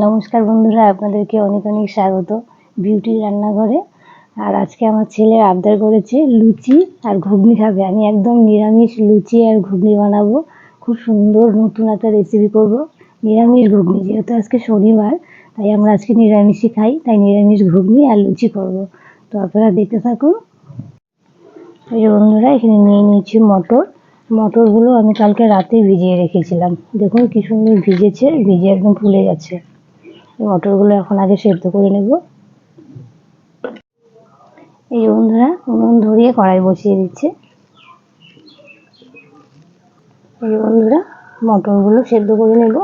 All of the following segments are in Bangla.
নমস্কার বন্ধুরা, আপনাদেরকে অনেক অনেক স্বাগত বিউটি রান্নাঘরে। আর আজকে আমার ছেলে আবদার করেছে লুচি আর ঘুগনি খাবে। আমি একদম নিরামিষ লুচি আর ঘুগনি বানাবো। খুব সুন্দর নতুন একটা রেসিপি করব। নিরামিষ ঘুগনি, যেহেতু আজকে শনিবার, তাই আমরা আজকে নিরামিষই খাই, তাই নিরামিষ ঘুগনি আর লুচি করব। তো আপনারা দেখতে থাকুন। এই বন্ধুরা, এখানে নিয়ে নিয়েছি মটর। মটরগুলো আমি কালকে রাতে ভিজিয়ে রেখেছিলাম। দেখুন কি সুন্দর ভিজেছে, ভিজে একদম ফুলে গেছে। মটরগুলো এখন আগে সেদ্ধ করে নেব। এই বন্ধুরা, উনুন ধরিয়ে কড়াই বসিয়ে দিচ্ছে। এই বন্ধুরা, মটরগুলো সেদ্ধ করে নেব।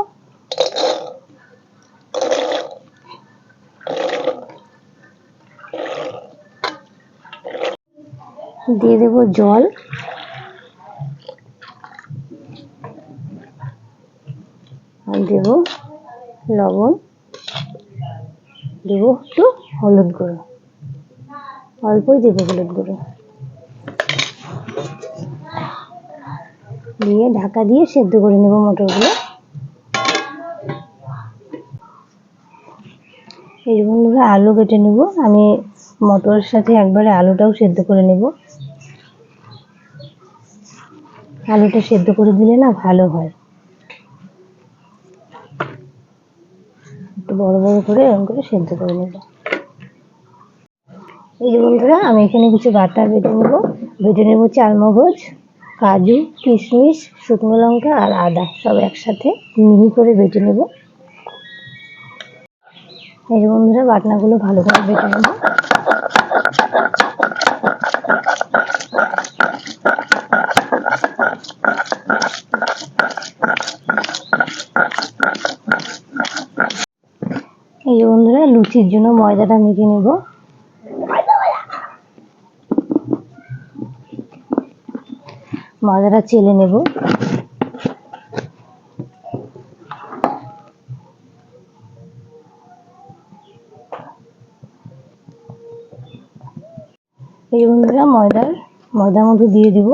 দিয়ে দেব জল। আর দেব লবণ। দেব একটু হলুদ গুঁড়ো। অল্পই দেবো হলুদ গুঁড়ো। দিয়ে ঢাকা দিয়ে সেদ্ধ করে নেব মটরগুলো। এই বন্ধুরা, আলু কেটে নেব। আমি মটরের সাথে একবারে আলুটাও সেদ্ধ করে নেব। আলুটা সেদ্ধ করে দিলে না ভালো হয়। বড় করে এরকম করে সেদ্ধ করে নেব। এই যে বন্ধুরা, আমি এখানে কিছু বাটার বেটে নেব। বেটে নেব চালমগজ কাজু, কিশমিশ, শুকনো লঙ্কা আর আদা, সব একসাথে মিহি করে বেটে নেব। এই যে বন্ধুরা, বাটনাগুলো ভালো করে বেটে নেব। এই বন্ধুরা, লুচির জন্য ময়দাটা মেখে নেব। ময়দাটা চেলে নেব। এই বন্ধুরা ময়দার ময়দার মধ্যে দিয়ে দিব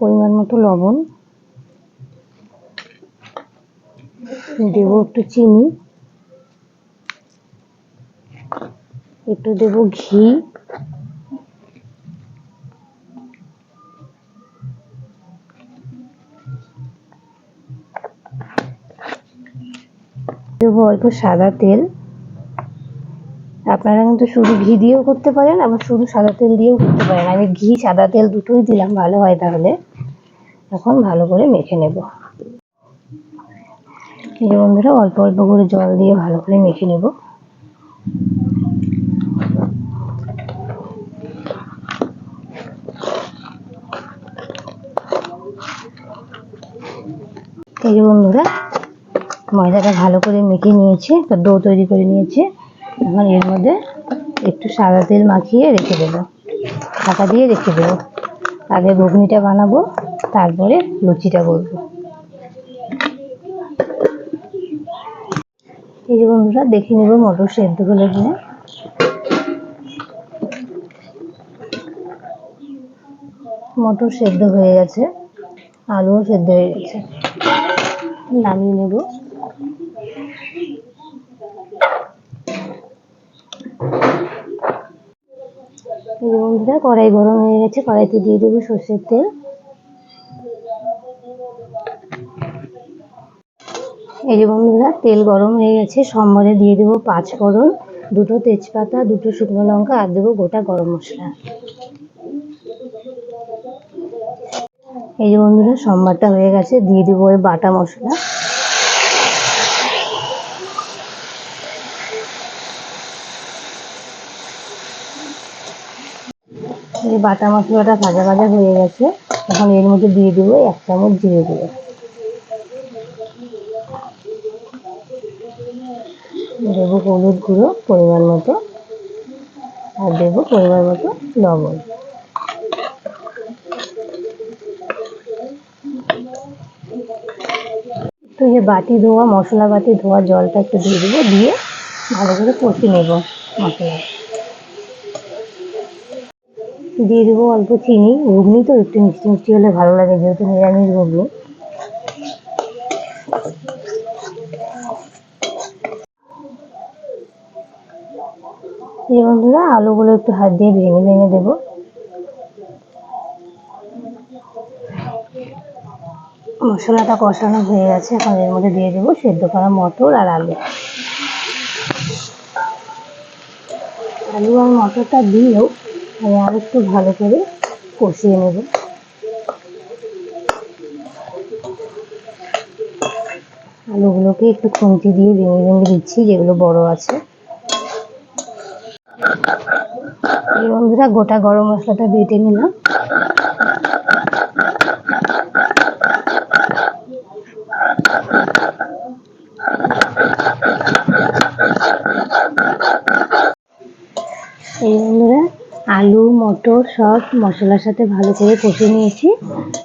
পরিমাণ মতো লবণ। দেব একটু চিনি। একটু দেব ঘি। দেবো অল্প সাদা তেল। আপনারা কিন্তু শুধু ঘি দিয়েও করতে পারেন, আবার শুধু সাদা তেল দিয়েও করতে পারেন। আমি ঘি, সাদা তেল দুটোই দিলাম, ভালো হয় তাহলে। এখন ভালো করে মেখে নেব। এই বন্ধুরা, অল্প অল্প করে জল দিয়ে ভালো করে মেখে নেব। এই যে বন্ধুরা। ময়দাটা ভালো করে মেখে নিয়েছে তো ডো তৈরি করে নিয়েছে। এখন এর মধ্যে একটু সাদা তেল মাখিয়ে রেখে দেবো। ঢাকা দিয়ে রেখে দেবো। আগে ঘুগনিটা বানাবো, তারপরে লুচিটা করব। এই যে বন্ধুরা, দেখে নেব মটর সেদ্ধ হলে কিনা। মটর সেদ্ধ হয়ে গেছে, আলুও সেদ্ধ হয়ে গেছে। নামিয়ে নেব। বন্ধুরা, কড়াই গরম হয়ে গেছে, কড়াইতে দিয়ে দেবো সর্ষের তেল। এই যে বন্ধুরা, তেল গরম হয়ে গেছে, সম্বরে দিয়ে দেবো পাঁচ ফোড়ন দুটো তেজপাতা, দুটো শুকনো লঙ্কা, আর দেবো গোটা গরম মশলা। এই যে বন্ধুরা, সম্বারটা হয়ে গেছে। দিয়ে দেবো ওই বাটা মশলা। এই বাটা মশলাটা ভাজা ভাজা হয়ে গেছে। এখন এর মধ্যে দিয়ে দেবো এক চামচ জিরে গুঁড়ো। দেবো হলুদ গুঁড়ো পরিমাণ মতো। আর দেবো পরিমাণ মতো লবণ। তো যে বাটি ধোয়া, মশলা বাটি ধোয়া, জলটা একটু দিয়ে দেবো, দিয়ে ভালো করে কষে নেব মশলা। দিয়ে দেবো অল্প চিনি, ঘুগনি তো একটু মিষ্টি মিষ্টি হলে ভালো লাগে, যেহেতু নিরামিষ ঘুগনি। এই বন্ধুরা, আলুগুলো একটু হাত দিয়ে ভেঙে ভেঙে দেবো। মশলাটা কষানো হয়ে গেছে। এখন এর মধ্যে দিয়ে দেবো সেদ্ধ করা মটর আর আলু। আলু আর মটরটা দিয়েও আমি আর একটু ভালো করে কষিয়ে নেব। আলুগুলোকে একটু খুন্তি দিয়ে ভেঙে ভেঙে দিচ্ছি, যেগুলো বড় আছে। বন্ধুরা, গোটা গরম মশলাটা বেটে নিলাম এই বন্ধুরা মটর সব মশলার সাথে ভালো করে কষে নিয়েছি।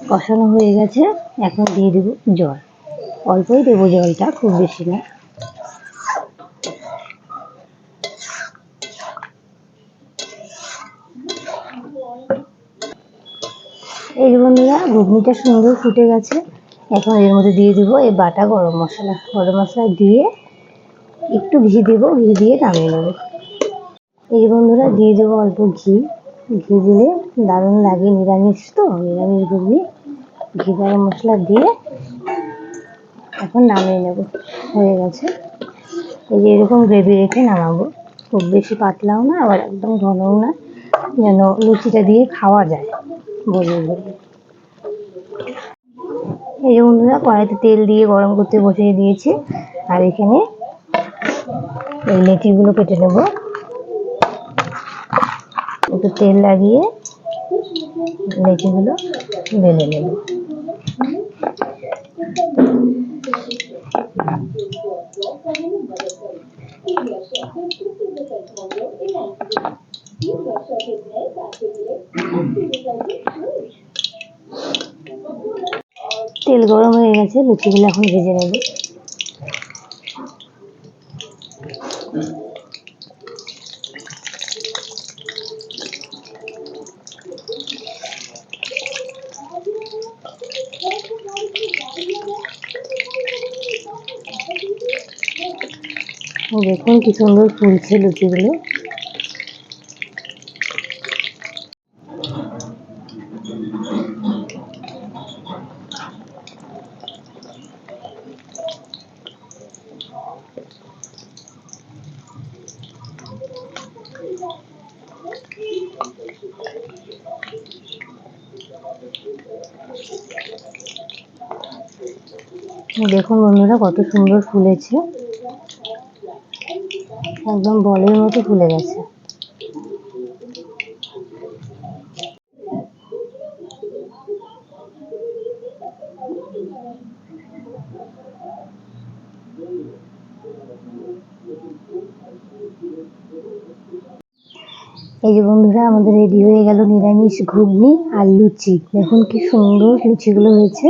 কষানো হয়ে গেছে। এখন দিয়ে দেবো জল। অল্পই দেবো জলটা, খুব বেশি না। এই বন্ধুরা, ঘুগনিটা সুন্দর ফুটে গেছে। এখন এর মধ্যে দিয়ে দেবো এই বাটা গরম মশলা। গরম মশলা দিয়ে একটু ঘি দেবো, ঘি দিয়ে নামিয়ে নেব। এই বন্ধুরা, দিয়ে দেবো অল্প ঘি। ঘি দিলে দারুণ লাগে, নিরামিষ তো, নিরামিষ ঘুগনি ঘি, গরম মশলা দিয়ে এখন নামিয়ে নেব, হয়ে গেছে। এই যে এরকম গ্রেভি রেখে নামাবো, খুব বেশি পাতলাও না, আবার একদম ঘনও না, যেন লুচিটা দিয়ে খাওয়া যায় বলে। এই যে বন্ধুরা, কড়াইতে তেল দিয়ে গরম করতে বসিয়ে দিয়েছি, আর এখানে এই লেচিগুলো কেটে নেব। একটু তেল লাগিয়ে লেচিগুলো বেলে নেব। তেল গরম হয়ে গেছে লুচিগুলো এখন ভেজে নেব। দেখুন কি সুন্দর ফুলছে লুচিগুলো দেখুন বন্ধুরা কত সুন্দর ফুলেছে। একদম বলের মতো ফুলে গেছে। এই যে বন্ধুরা, আমাদের রেডি হয়ে গেল নিরামিষ ঘুগনি আর লুচি। দেখুন কি সুন্দর লুচিগুলো হয়েছে।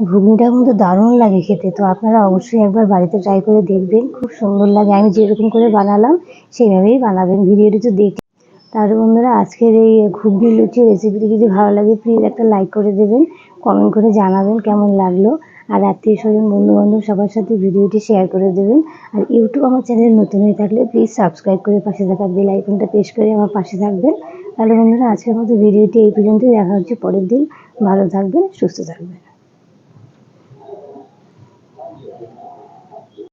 ঘুগনিটা কিন্তু দারুণ লাগে খেতে। তো আপনারা অবশ্যই একবার বাড়িতে ট্রাই করে দেখবেন, খুব সুন্দর লাগে। আমি যেরকম করে বানালাম সেইভাবেই বানাবেন। ভিডিওটি তো দেখে তাহলে বন্ধুরা, আজকের এই ঘুগনি লুচি রেসিপিটি যদি ভালো লাগে প্লিজ একটা লাইক করে দেবেন কমেন্ট করে জানাবেন কেমন লাগল। আর আত্মীয় স্বজন বন্ধু বান্ধব সবার সাথে ভিডিওটি শেয়ার করে দেবেন। আর ইউটিউব আমার চ্যানেল নতুন হয়ে থাকলে প্লিজ সাবস্ক্রাইব করে পাশে থাকা বেল আইকনটা প্রেস করে আমার পাশে থাকবেন। তাহলে বন্ধুরা, আজকের মতো ভিডিওটি এই পর্যন্তই। দেখা হচ্ছে পরের দিন। ভালো থাকবেন, সুস্থ থাকবেন।